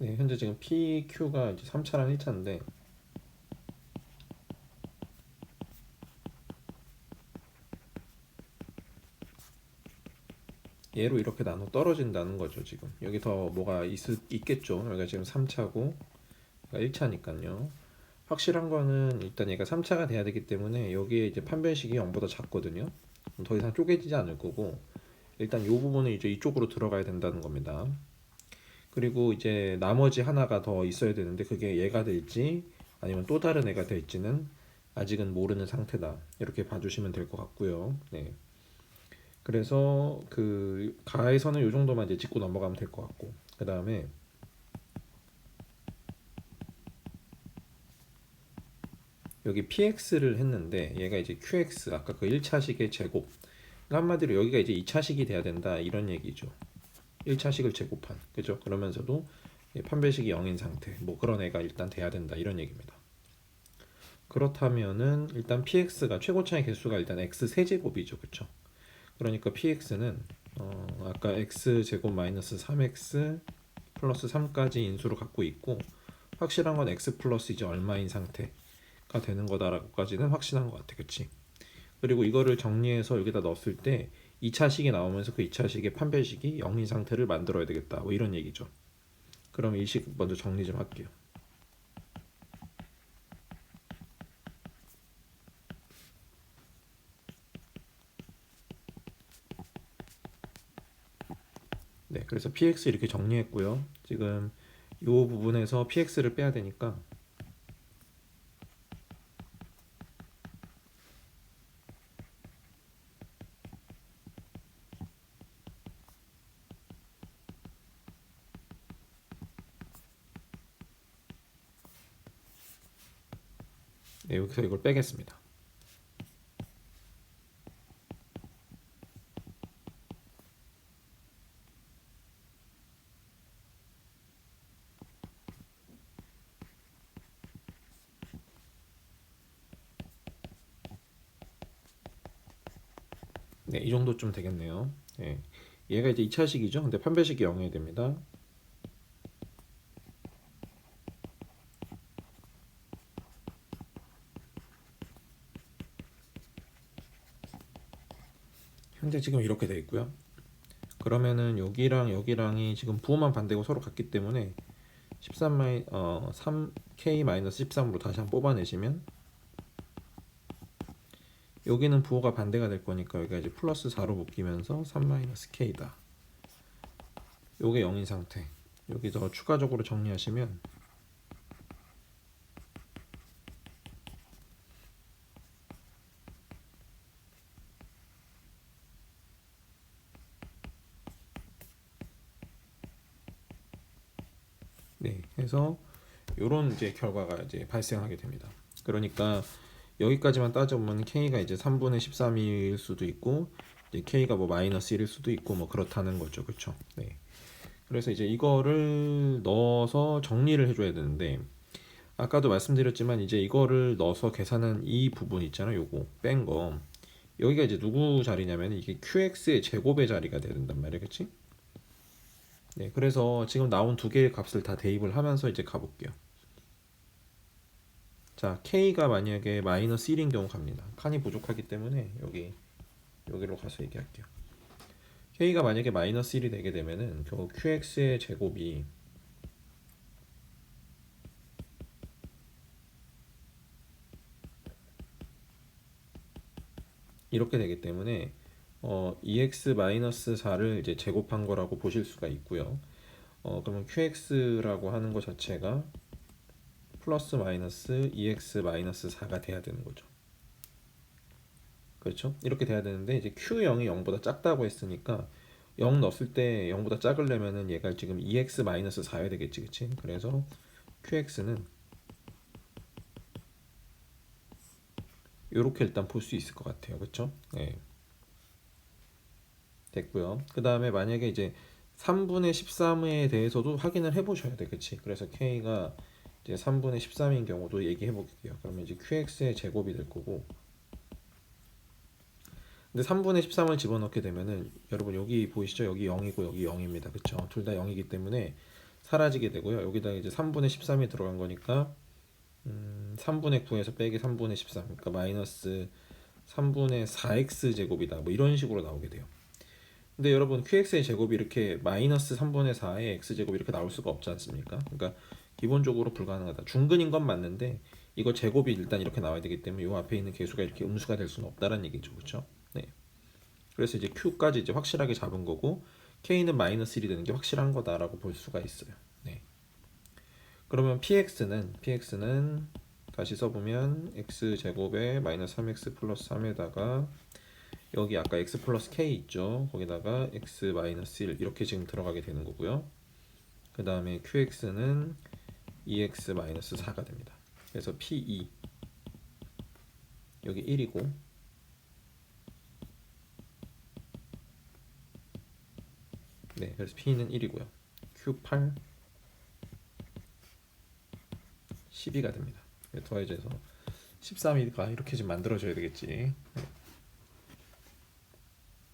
네, 현재 지금 PQ가 이제 3차랑 1차인데 얘로 이렇게 나눠 떨어진다는 거죠, 지금. 여기 더 뭐가 있, 있겠죠. 여기가 지금 3차고 1차니까요. 확실한 거는 일단 얘가 3차가 돼야 되기 때문에 여기에 이제 판별식이 0보다 작거든요. 더 이상 쪼개지지 않을 거고 일단 이 부분은 이제 이쪽으로 들어가야 된다는 겁니다. 그리고 이제 나머지 하나가 더 있어야 되는데 그게 얘가 될지 아니면 또 다른 애가 될지는 아직은 모르는 상태다. 이렇게 봐주시면 될 것 같고요. 네. 그래서 그 가에서는 이 정도만 이제 짚고 넘어가면 될 것 같고 그 다음에 여기 px를 했는데 얘가 이제 qx 아까 그 1차식의 제곱 그러니까 한마디로 여기가 이제 2차식이 돼야 된다 이런 얘기죠 1차식을 제곱한 그죠? 그러면서도 판별식이 0인 상태 뭐 그런 애가 일단 돼야 된다 이런 얘기입니다. 그렇다면은 일단 px가 최고차의 개수가 일단 x 세제곱이죠 그쵸? 그러니까 px는 어 아까 x 제곱 마이너스 3x 플러스 3까지 인수로 갖고 있고 확실한 건 x 플러스 이제 얼마인 상태가 되는 거다라고까지는 확신한 것 같아 그치? 그리고 이거를 정리해서 여기다 넣었을 때 2차식이 나오면서 그 2차식의 판별식이 0인 상태를 만들어야 되겠다. 뭐 이런 얘기죠. 그럼 이 식 먼저 정리 좀 할게요. 네, 그래서 px 이렇게 정리했고요. 지금 이 부분에서 px를 빼야 되니까 네, 여기서 이걸 빼겠습니다. 네, 이 정도쯤 되겠네요. 네. 얘가 이제 2차식이죠. 근데 판별식이 0이 됩니다. 현재 지금 이렇게 돼 있고요. 그러면은 여기랑 여기랑이 지금 부호만 반대고 서로 같기 때문에 13 마이 어 3k 마이너스 13으로 다시 한번 뽑아내시면 여기는 부호가 반대가 될 거니까 여기가 이제 플러스 4로 묶이면서 3 마이너스 k다. 요게 0인 상태. 여기서 추가적으로 정리하시면 네, 해서 요런 이제 결과가 이제 발생하게 됩니다. 그러니까 여기까지만 따져보면 k가 이제 3분의 13일 수도 있고 이제 k가 뭐 마이너스 1일 수도 있고 뭐 그렇다는 거죠, 그렇죠? 네. 그래서 이제 이거를 넣어서 정리를 해줘야 되는데 아까도 말씀드렸지만 이제 이거를 넣어서 계산한 이 부분 있잖아요, 요거 뺀 거. 여기가 이제 누구 자리냐면 이게 qx의 제곱의 자리가 돼야 된단 말이에요, 그렇지? 네, 그래서 지금 나온 두 개의 값을 다 대입을 하면서 이제 가볼게요. 자, k가 만약에 마이너스 1인 경우 갑니다. 칸이 부족하기 때문에 여기 여기로 가서 얘기할게요. k가 만약에 마이너스 1이 되게 되면은 결국 qx의 제곱이 이렇게 되기 때문에 어, 2x 마이너스 4를 이제 제곱한 거라고 보실 수가 있고요. 어, 그러면 qx라고 하는 것 자체가 플러스 마이너스 2x 마이너스 4가 돼야 되는 거죠. 그렇죠? 이렇게 돼야 되는데 이제 q0이 0보다 작다고 했으니까 0 넣었을 때 0보다 작으려면은 얘가 지금 2x 마이너스 4야 되겠지, 그치? 그래서 qx는 이렇게 일단 볼 수 있을 것 같아요, 그렇죠? 네. 됐고요. 그 다음에 만약에 이제 3분의 13에 대해서도 확인을 해보셔야 돼, 그치? 그래서 k가 이제 3분의 13인 경우도 얘기해 볼게요. 그러면 이제 qx의 제곱이 될 거고. 근데 3분의 13을 집어넣게 되면은 여러분 여기 보이시죠? 여기 0이고 여기 0입니다. 그쵸? 둘 다 0이기 때문에 사라지게 되고요. 여기다 이제 3분의 13이 들어간 거니까 음, 3분의 9에서 빼기 3분의 13 그러니까 마이너스 3분의 4x 제곱이다 뭐 이런 식으로 나오게 돼요. 근데 여러분 qx의 제곱이 이렇게 마이너스 3분의 4의 x 제곱 이렇게 나올 수가 없지 않습니까? 그러니까 기본적으로 불가능하다. 중근인 건 맞는데 이거 제곱이 일단 이렇게 나와야 되기 때문에 이 앞에 있는 개수가 이렇게 음수가 될 수는 없다는 얘기죠, 그렇죠? 네. 그래서 이제 q까지 이제 확실하게 잡은 거고 k는 마이너스 1이 되는 게 확실한 거다라고 볼 수가 있어요. 네. 그러면 px는 px는 다시 써보면 x 제곱에 마이너스 3x 플러스 3에다가 여기 아까 x 플러스 k 있죠. 거기다가 x 마이너스 1 이렇게 지금 들어가게 되는 거고요. 그 다음에 qx는 2x 마이너스 4가 됩니다. 그래서 p2 여기 1이고 네, 그래서 p는 1이고요. q8 12가 됩니다. 더해져서 13이가 이렇게 좀 만들어져야 되겠지. 네.